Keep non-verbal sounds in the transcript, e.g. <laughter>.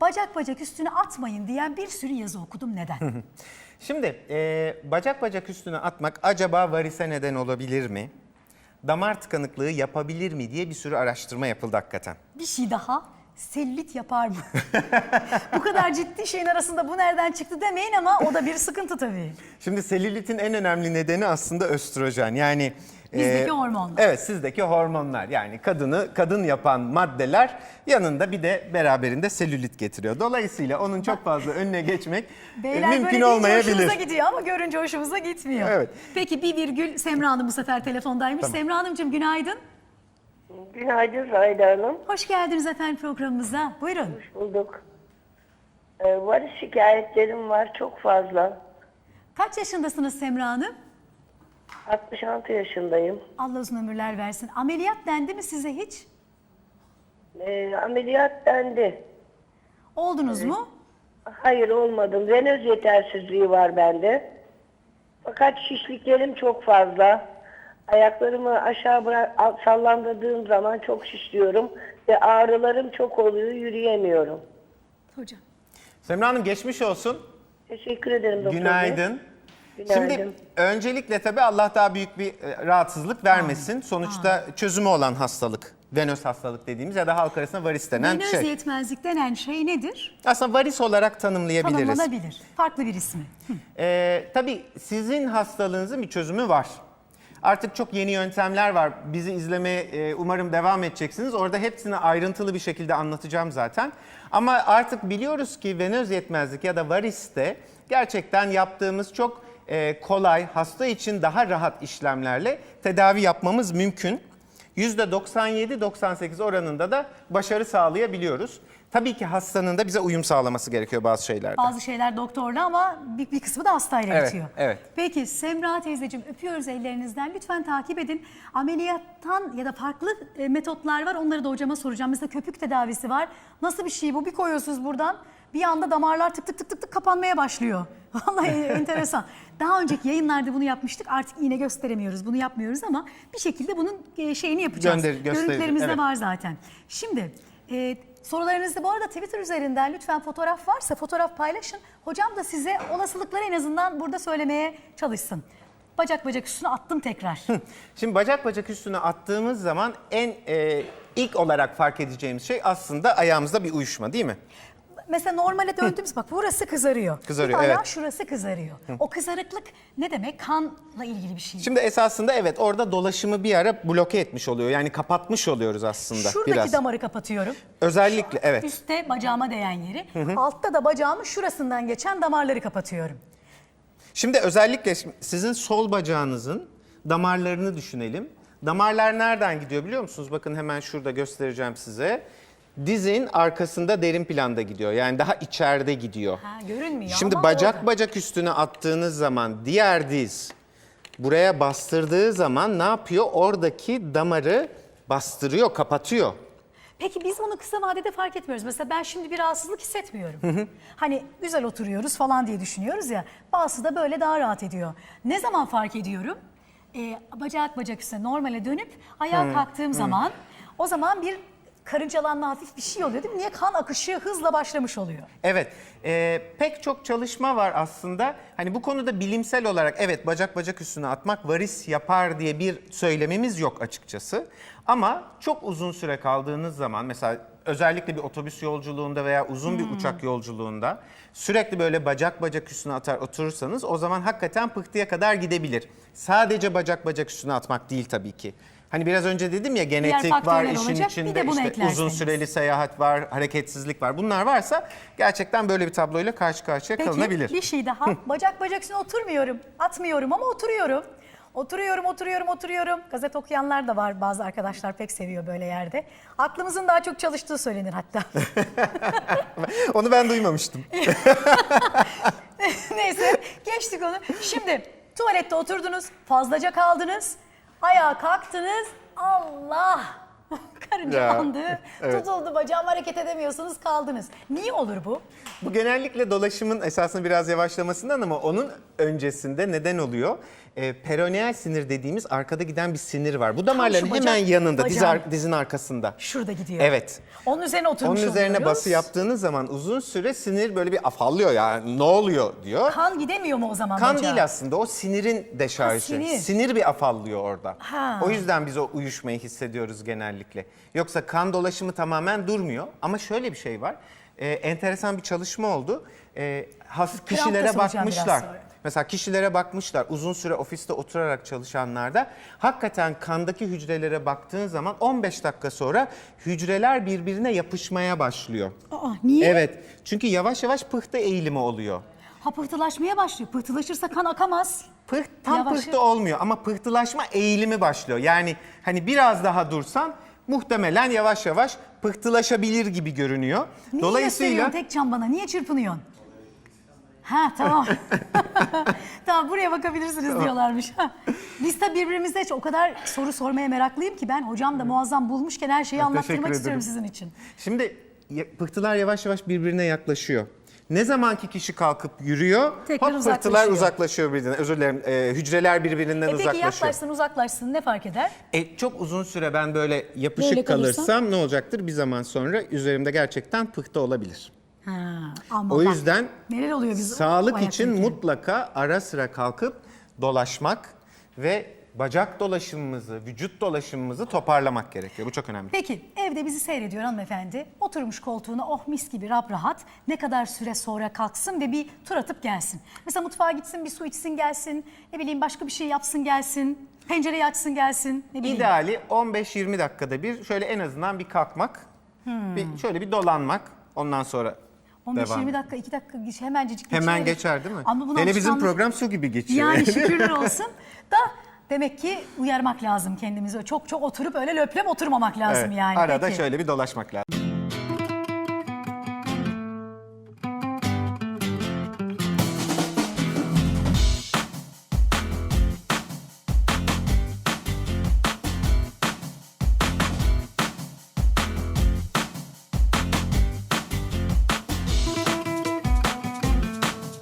bacak bacak üstüne atmayın diyen bir sürü yazı okudum. Neden? <laughs> Şimdi e, bacak bacak üstüne atmak acaba varise neden olabilir mi? Damar tıkanıklığı yapabilir mi diye bir sürü araştırma yapıldı hakikaten. bir şey daha. Selülit yapar mı? <laughs> bu kadar ciddi şeyin arasında bu nereden çıktı demeyin ama o da bir sıkıntı tabii. Şimdi selülitin en önemli nedeni aslında östrojen. Yani Bizdeki hormonlar. Evet sizdeki hormonlar yani kadını kadın yapan maddeler yanında bir de beraberinde selülit getiriyor. Dolayısıyla onun çok fazla önüne geçmek e, <laughs> Beyler böyle mümkün deyince olmayabilir. hoşumuza gidiyor ama görünce hoşumuza gitmiyor. Evet. Peki bir virgül Semra Hanım bu sefer telefondaymış. Semra Hanımcığım günaydın. Günaydın Zahide Hanım. Hoş geldiniz efendim programımıza. Buyurun. Hoş bulduk. Ee, varis şikayetlerim var çok fazla. Kaç yaşındasınız Semra Hanım? 66 yaşındayım. Allah uzun ömürler versin. Ameliyat dendi mi size hiç? Ee, ameliyat dendi. Oldunuz mu? Hayır olmadım. Venöz yetersizliği var bende. Fakat şişliklerim çok fazla. Ayaklarımı aşağı bırak, sallandırdığım zaman çok şişliyorum. Ve ağrılarım çok oluyor, yürüyemiyorum. Hocam. Semra Hanım geçmiş olsun. Teşekkür ederim doktor bey. Günaydın. Şimdi öncelikle tabii Allah daha büyük bir e, rahatsızlık vermesin. Sonuçta çözümü olan hastalık. Venöz hastalık dediğimiz ya da halk arasında varis denen Venöz şey. yetmezlik denen şey nedir? Aslında varis olarak tanımlayabiliriz. Tanımlanabilir. Farklı bir ismi. Hı. Ee, tabii sizin hastalığınızın bir çözümü var. Artık çok yeni yöntemler var. Bizi izlemeye e, umarım devam edeceksiniz. Orada hepsini ayrıntılı bir şekilde anlatacağım zaten. Ama artık biliyoruz ki venöz yetmezlik ya da variste gerçekten yaptığımız çok e, kolay, hasta için daha rahat işlemlerle tedavi yapmamız mümkün. %97-98 oranında da başarı sağlayabiliyoruz. Tabii ki hastanın da bize uyum sağlaması gerekiyor bazı şeylerde. Bazı şeyler doktorla ama bir, bir kısmı da hastayla Evet, bitiyor. evet. Peki Semra teyzeciğim öpüyoruz ellerinizden. Lütfen takip edin. Ameliyattan ya da farklı e, metotlar var. Onları da hocama soracağım. Mesela köpük tedavisi var. Nasıl bir şey bu? Bir koyuyorsunuz buradan. Bir anda damarlar tık tık tık tık tık kapanmaya başlıyor. <laughs> Vallahi enteresan. Daha önceki yayınlarda bunu yapmıştık. Artık yine gösteremiyoruz. Bunu yapmıyoruz ama bir şekilde bunun e, şeyini yapacağız. Gönder- göstereceğiz, Görüntülerimiz de evet. var zaten. Şimdi e, sorularınızı bu arada Twitter üzerinden lütfen fotoğraf varsa fotoğraf paylaşın. Hocam da size olasılıkları en azından burada söylemeye çalışsın. Bacak bacak üstüne attım tekrar. Şimdi bacak bacak üstüne attığımız zaman en e, ilk olarak fark edeceğimiz şey aslında ayağımızda bir uyuşma değil mi? Mesela normale döndüğümüz bak burası kızarıyor. Kızarıyor, evet. şurası kızarıyor. O kızarıklık ne demek? Kanla ilgili bir şey. Şimdi esasında evet orada dolaşımı bir ara bloke etmiş oluyor. Yani kapatmış oluyoruz aslında Şuradaki biraz. damarı kapatıyorum. Özellikle evet. Üstte bacağıma değen yeri. Altta da bacağımın şurasından geçen damarları kapatıyorum. Şimdi özellikle sizin sol bacağınızın damarlarını düşünelim. Damarlar nereden gidiyor biliyor musunuz? Bakın hemen şurada göstereceğim size. Dizin arkasında derin planda gidiyor. Yani daha içeride gidiyor. Ha, görünmüyor Şimdi ama bacak orada. bacak üstüne attığınız zaman diğer diz buraya bastırdığı zaman ne yapıyor? Oradaki damarı bastırıyor, kapatıyor. Peki biz bunu kısa vadede fark etmiyoruz. Mesela ben şimdi bir rahatsızlık hissetmiyorum. Hani güzel oturuyoruz falan diye düşünüyoruz ya. Bazısı da böyle daha rahat ediyor. Ne zaman fark ediyorum? Ee, bacak bacak üstüne normale dönüp ayağa kalktığım zaman o zaman bir karıncalanma hafif bir şey oluyor değil mi? Niye kan akışı hızla başlamış oluyor? Evet, e, pek çok çalışma var aslında. Hani bu konuda bilimsel olarak evet bacak bacak üstüne atmak varis yapar diye bir söylememiz yok açıkçası. Ama çok uzun süre kaldığınız zaman mesela özellikle bir otobüs yolculuğunda veya uzun bir uçak yolculuğunda sürekli böyle bacak bacak üstüne atar oturursanız o zaman hakikaten pıhtıya kadar gidebilir. Sadece bacak bacak üstüne atmak değil tabii ki. Hani biraz önce dedim ya genetik var işin olacak, bir içinde de bunu işte uzun süreli seyahat var, hareketsizlik var. Bunlar varsa gerçekten böyle bir tabloyla karşı karşıya Peki kalınabilir. bir şey daha. bacak bacak üstüne oturmuyorum. Atmıyorum ama oturuyorum. Oturuyorum, oturuyorum, oturuyorum. Gazete okuyanlar da var. Bazı arkadaşlar pek seviyor böyle yerde. Aklımızın daha çok çalıştığı söylenir hatta. <laughs> Onu ben duymamıştım. <laughs> Neyse geçtik onu. Şimdi tuvalette oturdunuz, fazlaca kaldınız, ayağa kalktınız. Allah! Karınca Ya, bandı, evet. tutuldu bacağım hareket edemiyorsunuz kaldınız. Niye olur bu? Bu genellikle dolaşımın esasında biraz yavaşlamasından ama onun öncesinde neden oluyor? E, peroneal sinir dediğimiz arkada giden bir sinir var. Bu damarların şu hemen bacak- yanında, diz ar- dizin arkasında. Şurada gidiyor. Evet. Onun üzerine oturmuş Onun üzerine oluyoruz. bası yaptığınız zaman uzun süre sinir böyle bir afallıyor yani ne oluyor diyor. Kan gidemiyor mu o zaman Kan bacağa? değil aslında o sinirin deşarjı. sinir. sinir. bir afallıyor orada. Ha. O yüzden biz o uyuşmayı hissediyoruz genellikle. Yoksa kan dolaşımı tamamen durmuyor. Ama şöyle bir şey var. Ee, enteresan bir çalışma oldu. Ee, has, da kişilere bakmışlar. Mesela kişilere bakmışlar uzun süre ofiste oturarak çalışanlarda hakikaten kandaki hücrelere baktığın zaman 15 dakika sonra hücreler birbirine yapışmaya başlıyor. Aa, niye? Evet çünkü yavaş yavaş pıhtı eğilimi oluyor. Ha pıhtılaşmaya başlıyor. Pıhtılaşırsa kan akamaz. Pıht, tam Yavaşı- pıhtı olmuyor ama pıhtılaşma eğilimi başlıyor. Yani hani biraz daha dursan muhtemelen yavaş yavaş pıhtılaşabilir gibi görünüyor. Niye Dolayısıyla gösteriyorsun tek can bana? Niye çırpınıyorsun? Ha tamam. <laughs> tamam buraya bakabilirsiniz diyorlarmış. Biz de birbirimize o kadar soru sormaya meraklıyım ki ben hocam da muazzam bulmuşken her şeyi Ha, anlattırmak teşekkür istiyorum sizin için. şimdi ya- pıhtılar yavaş yavaş birbirine yaklaşıyor. Ne zamanki kişi kalkıp yürüyor, Tekrar hop pıhtılar uzaklaşıyor. uzaklaşıyor birbirinden. Özür dilerim, e, hücreler birbirinden E peki uzaklaşıyor. yaklaşsın uzaklaşsın ne fark eder? E, çok uzun süre ben böyle yapışık Böyle kalırsam? kalırsam ne olacaktır? Bir zaman sonra üzerimde gerçekten pıhtı olabilir. Ha, ama O bak, yüzden neler oluyor biz Sağlık için mutlaka ara sıra kalkıp dolaşmak ve bacak dolaşımımızı, vücut dolaşımımızı toparlamak gerekiyor. Bu çok önemli. Peki evde bizi seyrediyor hanımefendi. Oturmuş koltuğuna oh mis gibi rap rahat. Ne kadar süre sonra kalksın ve bir tur atıp gelsin. Mesela mutfağa gitsin bir su içsin gelsin. Ne bileyim başka bir şey yapsın gelsin. Pencereyi açsın gelsin. Ne bileyim. İdeali 15-20 dakikada bir şöyle en azından bir kalkmak, Hmm. bir şöyle bir dolanmak. Ondan sonra 15-20 devam. dakika 2 dakika hemencik geçer. Hemen geçer değil mi? Ama bunu Hele bizim alışkanlık- program su gibi geçiyor. Yani <laughs> şükürler olsun demek ki uyarmak lazım kendimizi. Çok çok oturup öyle löp löp oturmamak lazım Evet, yani. Arada Peki. şöyle bir dolaşmak lazım.